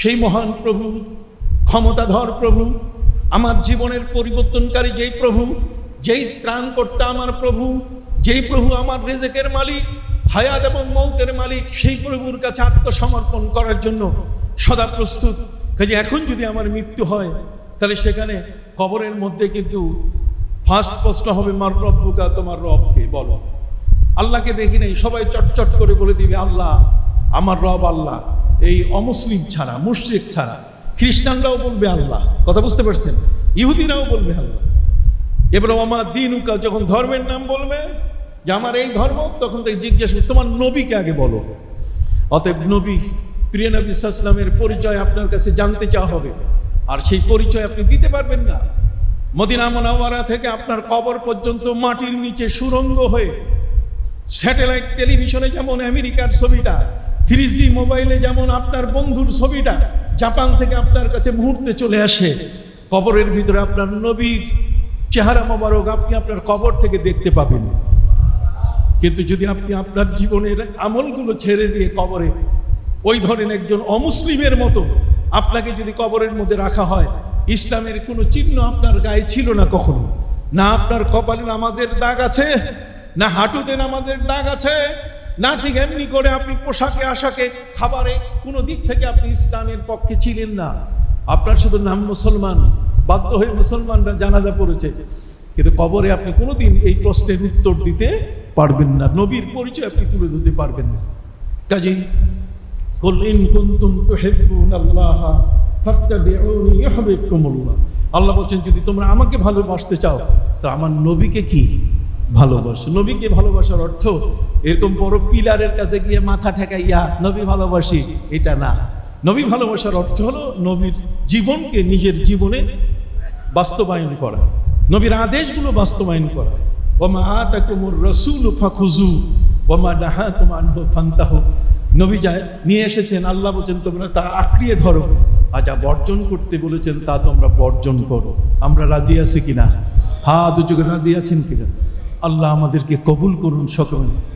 সেই মহান প্রভু, ক্ষমতাধর প্রভু, আমার জীবনের পরিবর্তনকারী যেই প্রভু, যেই ত্রাণকর্তা আমার প্রভু, যেই প্রভু আমার রেজেকের মালিক, হায়াত এবং মৌতের মালিক, সেই প্রভুর কাছে আত্মসমর্পণ করার জন্য সদা প্রস্তুত। কাজে এখন যদি আমার মৃত্যু হয়, তাহলে সেখানে কবরের মধ্যে কিন্তু ফার্স্ট প্রশ্ন হবে, মার রব্বুকা তোমার রবকে বলো। আল্লাহকে দেখি নাই, সবাই চটচট করে বলে দিবে, আল্লাহ, আমার রব আল্লাহ। এই অমুসলিম ছাড়া, মুশরিক ছাড়া, খ্রিস্টানরাও বলবে আল্লাহ। কথা বুঝতে পারছেন? ইহুদিরাও বলবে আল্লাহ। এবার আমার দিন উকা যখন ধর্মের নাম বলবে, যে আমার এই ধর্ম, তখন থেকে জিজ্ঞেস তোমার নবীকে আগে বলো। অতএব নবী, প্রিয় নবী সাল্লামের পরিচয় আপনার কাছে জানতে চাওয়া হবে। আর সেই পরিচয় আপনি দিতে পারবেন না। মদিনা মোনাওয়ারা থেকে আপনার কবর পর্যন্ত মাটির নিচে সুরঙ্গ হয়ে, স্যাটেলাইট টেলিভিশনে যেমন আমেরিকার ছবিটা থ্রি মোবাইলে যেমন আপনার বন্ধুর ছবিটা জাপান থেকে আপনার কাছে মুহূর্তে চলে আসে, কবরের ভিতরে আপনার নবীর চেহারা মোবারক আপনি আপনার কবর থেকে দেখতে পাবেন। কিন্তু যদি আপনি আপনার জীবনের আমলগুলো ছেড়ে দিয়ে কবরে, ওই ধরেন একজন অমুসলিমের মতো আপনাকে যদি কবরের মধ্যে রাখা হয়, ইসলামের কোনো চিহ্ন আপনার গায়ে ছিল না কখনো? না আপনার কপালে নামাজের দাগ আছে, না হাঁটুতে নামাজের দাগ আছে না ঠিক এমনি করে আপনি পোশাকে, আশাকে, খাবারে কোনো দিক থেকে আপনি ইসলামের পক্ষে ছিলেন না। আপনার শুধু নাম মুসলমান, বাধ্য হয়ে মুসলমানরা জানাজা পড়েছে। কিন্তু কবরে আপনি কোনোদিন এই প্রশ্নের উত্তর দিতে পারবেন না। নবীর পরিচয় আপনি তুলে ধরতে পারবেন না। কাজেই আল্লাহ আল্লাহ বলছেন, যদি তোমরা আমাকে ভালোবাসতে চাও তা আমার নবীকে কি? ভালোবাসো। নবীকে ভালোবাসার অর্থ এরকম বড় পিলারের কাছে গিয়ে মাথা ঠেকাইয়া, নবী ভালোবাসি। এটা না। নবী ভালোবাসার অর্থ হলো নবীর জীবনকে নিজের জীবনে বাস্তবায়ন করা। নবীর আদেশগুলো বাস্তবায়ন করা। ওমা আতাকুমুর রসুল ফাখুজু ওমা নাহাকুম আনহু ফান্তাহু। নবী যায় নিয়ে এসেছেন, আল্লাহ বলছেন, তোমরা তা আঁকড়িয়ে ধরো। আর যা বর্জন করতে বলেছেন, তা তোমরা বর্জন করো। আমরা রাজি আছি কিনা? হা দুযোগে রাজি আছেন কিনা? আল্লাহ আমাদেরকে কবুল করুন সকলে।